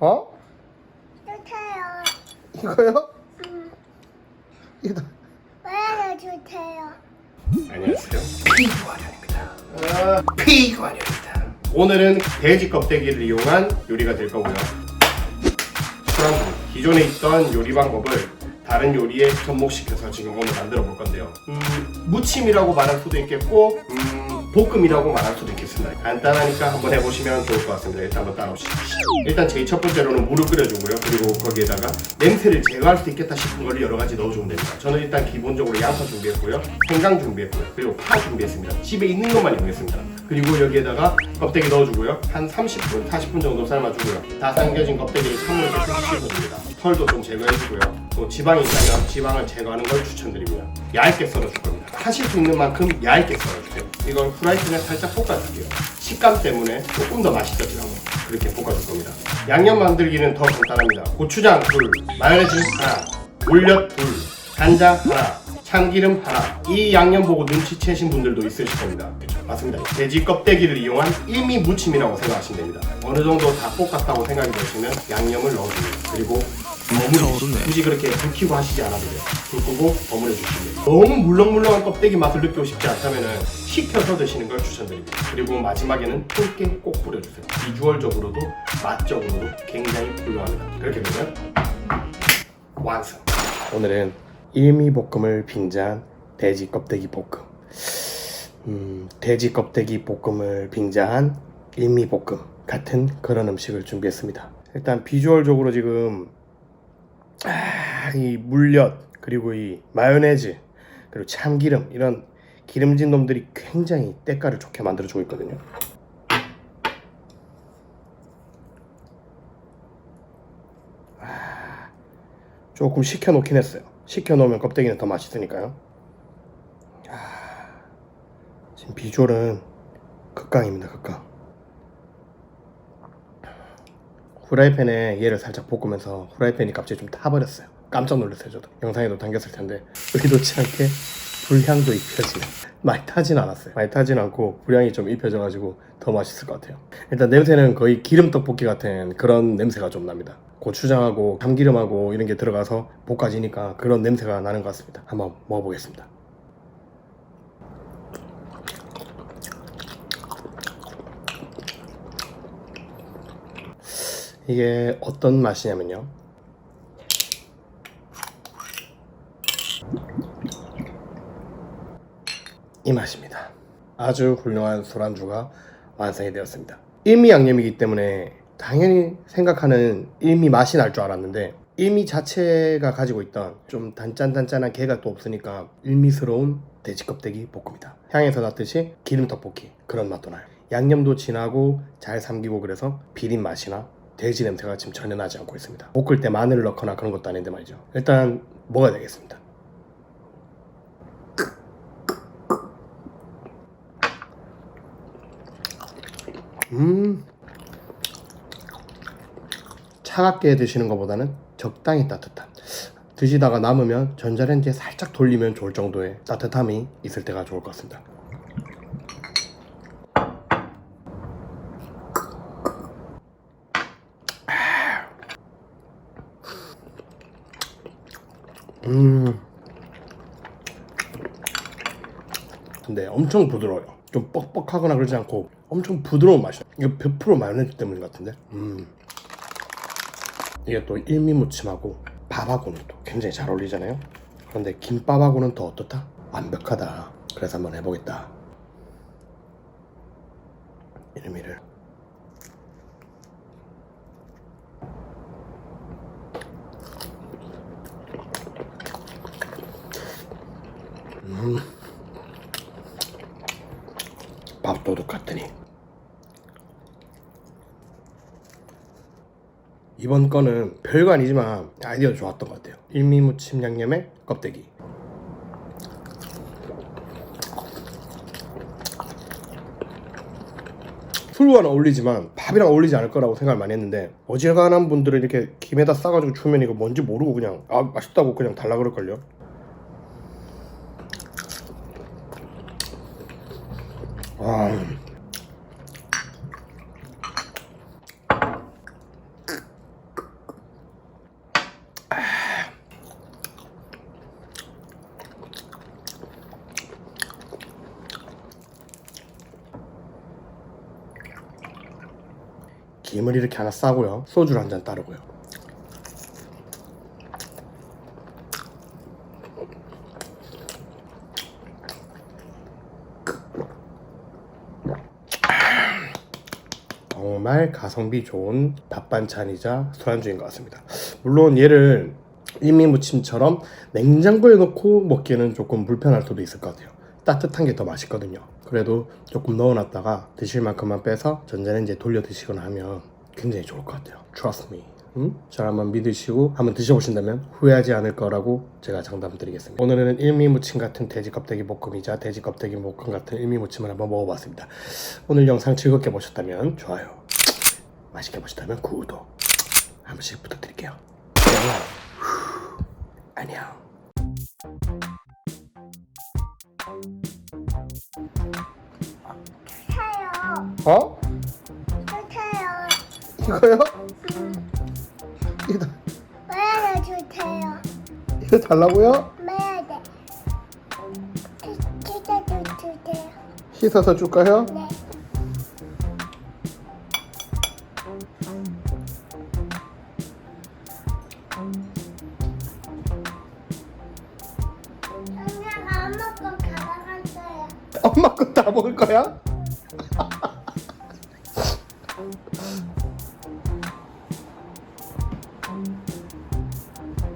어? 주세요. 이거요? 음, 이거 왜 주세요? 안녕하세요. 피구아련입니다. 아, 피구아련입니다. 오늘은 돼지 껍데기를 이용한 요리가 될 거고요. 술안주 기존에 있던 요리 방법을 다른 요리에 접목시켜서 지금 오늘 만들어 볼 건데요. 음, 무침이라고 말할 수도 있겠고, 음, 볶음이라고 말할 수도 있겠습니다. 간단하니까 한번 해보시면 좋을 것 같습니다. 일단 한번 따라오시죠. 일단 제일 첫 번째로는 물을 끓여주고요. 그리고 거기에다가 냄새를 제거할 수 있겠다 싶은 걸 여러 가지 넣어주면 됩니다. 저는 일단 기본적으로 양파 준비했고요. 생강 준비했고요. 그리고 파 준비했습니다. 집에 있는 것만 이용했습니다. 그리고 여기에다가 껍데기 넣어주고요. 한 30분, 40분 정도 삶아주고요. 다 삼겨진 껍데기를 찬물에 깨끗이 씻어줍니다. 털도 좀 제거해주고요. 또 지방이 있다면 지방을 제거하는 걸 추천드리고요. 얇게 썰어줄 겁니다. 하실 수 있는 만큼 얇게 썰어주세요. 이걸 프라이팬에 살짝 볶아줄게요. 식감 때문에 조금 더 맛있어지라고 그렇게 볶아줄 겁니다. 양념 만들기는 더 간단합니다. 고추장 둘, 마요네즈 하나, 물엿 둘, 간장 하나, 참기름 하나. 이 양념 보고 눈치채신 분들도 있으실 겁니다. 그렇죠? 맞습니다. 돼지 껍데기를 이용한 일미 무침이라고 생각하시면 됩니다. 어느 정도 다 볶았다고 생각이 되시면 양념을 넣어줍니다. 그리고 버무려 굳이 그렇게 불 켜고 하시지 않아도 돼요. 불 끄고 버무려 주시면 돼요. 너무 물렁물렁한 껍데기 맛을 느끼고 싶지 않다면 식혀서 드시는 걸 추천드립니다. 그리고 마지막에는 통깨 꼭 뿌려주세요. 비주얼적으로도 맛적으로도 굉장히 훌륭합니다. 그렇게 되면 완성. 오늘은 일미볶음을 빙자한 돼지 껍데기 볶음. 음, 돼지 껍데기 볶음을 빙자한 일미볶음 같은 그런 음식을 준비했습니다. 일단 비주얼적으로 지금 아, 이 물엿 그리고 이 마요네즈 그리고 참기름 이런 기름진 놈들이 굉장히 때깔을 좋게 만들어주고 있거든요. 아, 조금 식혀 놓긴 했어요. 식혀 놓으면 껍데기는 더 맛있으니까요. 아, 지금 비주얼은 극강입니다. 극강. 후라이팬에 얘를 살짝 볶으면서 후라이팬이 갑자기 좀 타버렸어요. 깜짝 놀랐어요, 저도. 영상에도 담겼을 텐데 의도치 않게 불향도 입혀지네. 많이 타진 않았어요. 많이 타진 않고 불향이 좀 입혀져가지고 더 맛있을 것 같아요. 일단 냄새는 거의 기름 떡볶이 같은 그런 냄새가 좀 납니다. 고추장하고 참기름하고 이런 게 들어가서 볶아지니까 그런 냄새가 나는 것 같습니다. 한번 먹어보겠습니다. 이게 어떤 맛이냐면요. 이 맛입니다. 아주 훌륭한 술안주가 완성이 되었습니다. 일미 양념이기 때문에 당연히 생각하는 일미 맛이 날 줄 알았는데 일미 자체가 가지고 있던 좀 단짠단짠한 게가 또 없으니까 일미스러운 돼지 껍데기 볶음이다. 향에서 났듯이 기름 떡볶이 그런 맛도 나요. 양념도 진하고 잘 삼기고 그래서 비린 맛이나 돼지 냄새가 지금 전혀 나지 않고 있습니다. 볶을 때 마늘을 넣거나 그런 것도 아닌데 말이죠. 일단 먹어야 되겠습니다. 음. 차갑게 드시는 것보다는 적당히 따뜻한. 드시다가 남으면 전자레인지에 살짝 돌리면 좋을 정도의 따뜻함이 있을 때가 좋을 것 같습니다. 음. 근데 엄청 부드러워요. 좀 뻑뻑하거나 그러지 않고 엄청 부드러운 맛이야. 이거 100% 마요네즈 때문 같은데. 음. 이게 또 일미무침하고 밥하고는 또 굉장히 잘 어울리잖아요. 그런데 김밥하고는 더 어떻다? 완벽하다. 그래서 한번 해보겠다. 이름이를. 밥도둑 같더니. 이번 거는 별거 아니지만 아이디어 좋았던 것 같아요. 일미무침 양념에 껍데기. 술과는 어울리지만 밥이랑 어울리지 않을 거라고 생각을 많이 했는데 어지간한 분들은 이렇게 김에다 싸가지고 주면 이거 뭔지 모르고 그냥 아 맛있다고 그냥 달라 그럴걸요 와. 김을 이렇게 하나 싸고요. 소주를 한 잔 따르고요. 정말 가성비 좋은 밥 반찬이자 술안주인 것 같습니다. 물론 얘를 일미무침처럼 냉장고에 넣고 먹기에는 조금 불편할 수도 있을 것 같아요. 따뜻한 게 더 맛있거든요. 그래도 조금 넣어놨다가 드실 만큼만 빼서 전자레인지에 돌려 드시거나 하면 굉장히 좋을 것 같아요. Trust me. 음? 저를 한번 믿으시고 한번 드셔보신다면 후회하지 않을 거라고 제가 장담드리겠습니다. 오늘은 일미무침 같은 돼지 껍데기 볶음이자 돼지 껍데기 볶음 같은 일미무침을 한번 먹어봤습니다. 오늘 영상 즐겁게 보셨다면 좋아요, 맛있게 보셨다면 구독 한 번씩 부탁드릴게요. 안녕. 주세요. 어? 주세요. 이거요? 이거, 왜 주세요? 이거 달라고요? 매야 돼. 진짜 좀 주세요. 씻어서 줄까요? 네. 엄마가 안 먹고 가져갔어요. 엄마 거다 먹을 거야?